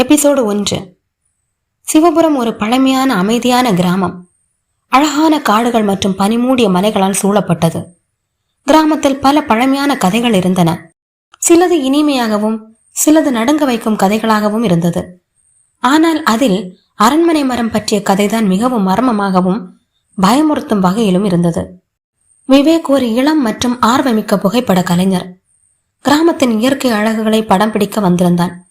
Episode ஒன்று. சிவபுரம் ஒரு பழமையான அமைதியான கிராமம். அழகான காடுகள் மற்றும் பனிமூடிய மலைகளால் சூழப்பட்டது. கிராமத்தில் பல பழமையான கதைகள் இருந்தன. சிலது இனிமையாகவும் சிலது நடுங்க வைக்கும் கதைகளாகவும் இருந்தது. ஆனால் அதில் அரண்மனை மரம் பற்றிய கதைதான் மிகவும் மர்மமாகவும் பயமுறுத்தும் வகையிலும் இருந்தது. விவேக் ஒரு இளம் மற்றும் ஆர்வமிக்க புகைப்பட கலைஞர். கிராமத்தின் இயற்கை அழகுகளை படம் பிடிக்க வந்திருந்தான்.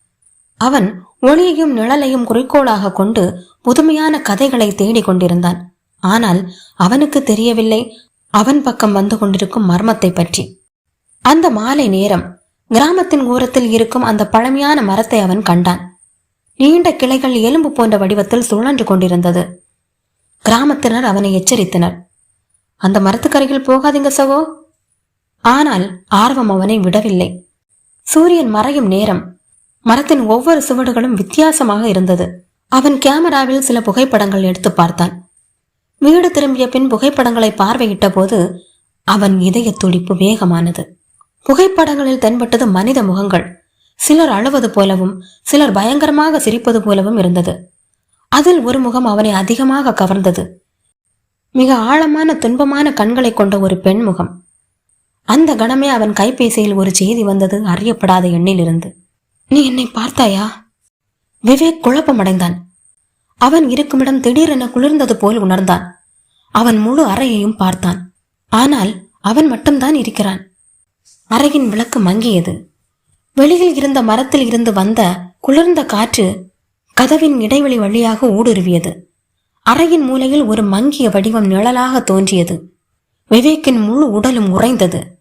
அவன் ஒளியையும் நிழலையும் குறிக்கோளாக கொண்டு புதுமையான கதைகளை தேடிக் கொண்டிருந்தான். ஆனால் அவனுக்கு தெரியவில்லை. அவன் பக்கம் வந்து கொண்டிருக்கும் மர்மத்தை பற்றி. அந்த மாலை நேரம் கிராமத்தின் ஓரத்தில் இருக்கும் அந்த பழமையான மரத்தை அவன் கண்டான். நீண்ட கிளைகள் எலும்பு போன்ற வடிவத்தில் சுழன்று கொண்டிருந்தது. கிராமத்தினர் அவனை எச்சரித்தனர். அந்த மரத்துக்கரையில் போகாதீங்க சகோ. ஆனால் ஆர்வம் அவனை விடவில்லை. சூரியன் மறையும் நேரம் மரத்தின் ஒவ்வொரு சுவடுகளும் வித்தியாசமாக இருந்தது. அவன் கேமராவில் சில புகைப்படங்கள் எடுத்து பார்த்தான். வீடு திரும்பிய பின் புகைப்படங்களை பார்வையிட்ட போது அவன் இதய துடிப்பு வேகமானது. புகைப்படங்களில் தென்பட்டது மனித முகங்கள். சிலர் அழுவது போலவும் சிலர் பயங்கரமாக சிரிப்பது போலவும் இருந்தது. அதில் ஒரு முகம் அவனை அதிகமாக கவர்ந்தது. மிக ஆழமான துன்பமான கண்களை கொண்ட ஒரு பெண் முகம் அந்த கணமே அவன் கைபேசியில் ஒரு செய்தி வந்தது அறியப்படாத எண்ணிலிருந்து. நீ என்னை பார்த்தாயா? விவேக் குழப்பமடைந்தான். அவன் இருக்குமிடம் திடீரென குளிர்ந்தது போல் உணர்ந்தான். அவன் முழு அறையையும் பார்த்தான். ஆனால் அவன் மட்டும்தான் இருக்கிறான். அறையின் விளக்கு மங்கியது. வெளியில் இருந்த மரத்தில் இருந்து வந்த குளிர்ந்த காற்று கதவின் இடைவெளி வழியாக ஊடுருவியது. அறையின் மூலையில் ஒரு மங்கிய வடிவம் நிழலாக தோன்றியது. விவேக்கின் முழு உடலும் உறைந்தது.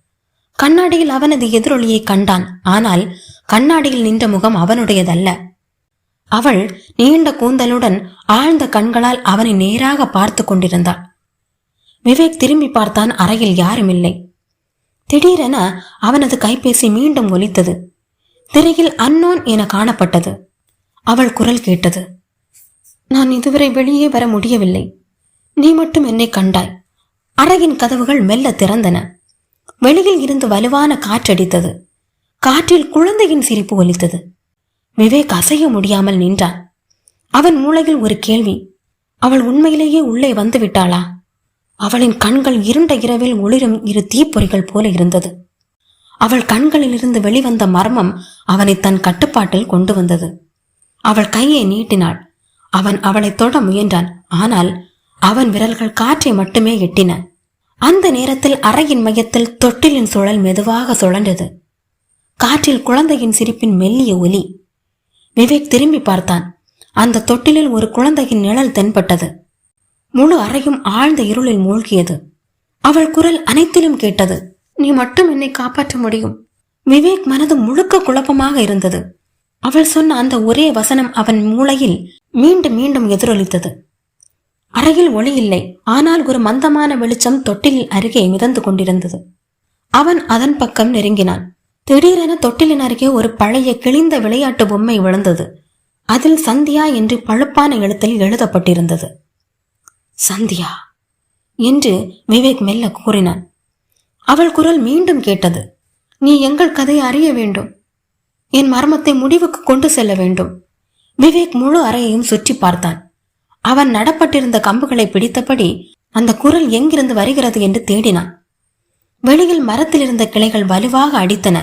கண்ணாடியில் அவனது எதிரொலியை கண்டான். ஆனால் கண்ணாடியில் நின்ற முகம் அவனுடையதல்ல. அவள் நீண்ட கூந்தலுடன் ஆழ்ந்த கண்களால் அவனை நேராக பார்த்து கொண்டிருந்தாள். விவேக் திரும்பி பார்த்தான் அறையில் யாருமில்லை. திடீரென அவனது கைபேசி மீண்டும் ஒலித்தது. திரையில் அன்னோன் என காணப்பட்டது. அவள் குரல் கேட்டது. நான் இதுவரை வெளியே வர முடியவில்லை. நீ மட்டும் என்னை கண்டாய். அறையின் கதவுகள் மெல்ல திறந்தன. வெளியில் இருந்து வலுவான காற்றடித்தது. காற்றில் குழந்தையின் சிரிப்பு ஒலித்தது. விவேக் அசைய முடியாமல் நின்றான். அவன் மூளையில் ஒரு கேள்வி அவள் உண்மையிலேயே உள்ளே வந்து விட்டாளா? அவளின் கண்கள் இருண்ட இரவில் ஒளிரும் இரு தீப்பொறிகள் போல இருந்தது. அவள் கண்களிலிருந்து வெளிவந்த மர்மம் அவனை தன் கட்டுப்பாட்டில் கொண்டு வந்தது. அவள் கையை நீட்டினாள். அவன் அவளை தொட முயன்றான். ஆனால் அவன் விரல்கள் காற்றை மட்டுமே எட்டின. அந்த நேரத்தில் அறையின் மையத்தில் தொட்டிலின் சுழல் மெதுவாக சுழன்றது. காற்றில் குழந்தையின் சிரிப்பின் மெல்லிய ஒலி. விவேக் திரும்பி பார்த்தான். அந்த தொட்டிலில் ஒரு குழந்தையின் நிழல் தென்பட்டது. முழு அறையும் ஆழ்ந்த இருளில் மூழ்கியது. அவள் குரல் அனைத்திலும் கேட்டது. நீ மட்டும் என்னை காப்பாற்ற முடியும். விவேக் மனது முழுக்க குழப்பமாக இருந்தது. அவள் சொன்ன அந்த ஒரே வசனம் அவன் மூளையில் மீண்டும் மீண்டும் எதிரொலித்தது. அறையில் ஒளி இல்லை. ஆனால் ஒரு மந்தமான வெளிச்சம் தொட்டிலின் அருகே மிதந்து கொண்டிருந்தது. அவன் அதன் பக்கம் நெருங்கினான். திடீரென தொட்டிலின் அருகே ஒரு பழைய கிழிந்த விளையாட்டு பொம்மை விழுந்தது. அதில் சந்தியா என்று பழுப்பான எழுத்தில் எழுதப்பட்டிருந்தது. சந்தியா என்று விவேக் மெல்ல கூறினான். அவள் குரல் மீண்டும் கேட்டது. நீ எங்கள் கதையை அறிய வேண்டும். என் மர்மத்தை முடிவுக்கு கொண்டு செல்ல வேண்டும். விவேக் முழு அறையையும் சுற்றி பார்த்தான். அவன் நடப்பட்டிருந்த கம்புகளை பிடித்தபடி அந்த குரல் எங்கிருந்து வருகிறது என்று தேடினான். வெளியில் மரத்தில் இருந்த கிளைகள் வலுவாக அடித்தன.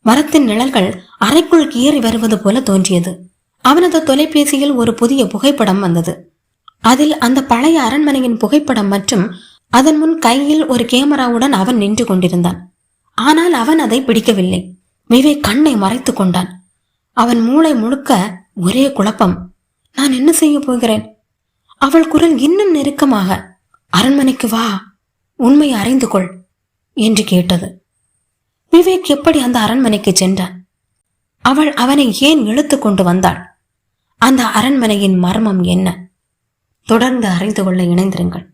மரத்தின் நிழல்கள் அறைக்குள் கீறி வருவது போல தோன்றியது. அவனது தொலைபேசியில் ஒரு புதிய புகைப்படம் வந்தது. அதில் அந்த பழைய அரண்மனையின் புகைப்படம் மற்றும் அதன் முன் கையில் ஒரு கேமராவுடன் அவன் நின்று கொண்டிருந்தான். ஆனால் அவன் அதை பிடிக்கவில்லை. விவேக் கண்ணை மறைத்து கொண்டான். அவன் மூளை முழுக்க ஒரே குழப்பம். நான் என்ன செய்ய போகிறேன்? அவள் குரல் இன்னும் நெருக்கமாக அரண்மனைக்கு வா உண்மை அறிந்து கொள் என்று கேட்டது. விவேக் எப்படி அந்த அரண்மனைக்கு சென்றான்? அவள் அவனை ஏன் இழுத்து கொண்டு வந்தாள்? அந்த அரண்மனையின் மர்மம் என்ன? தொடர்ந்து அறிந்து கொள்ள இணைந்திருங்கள்.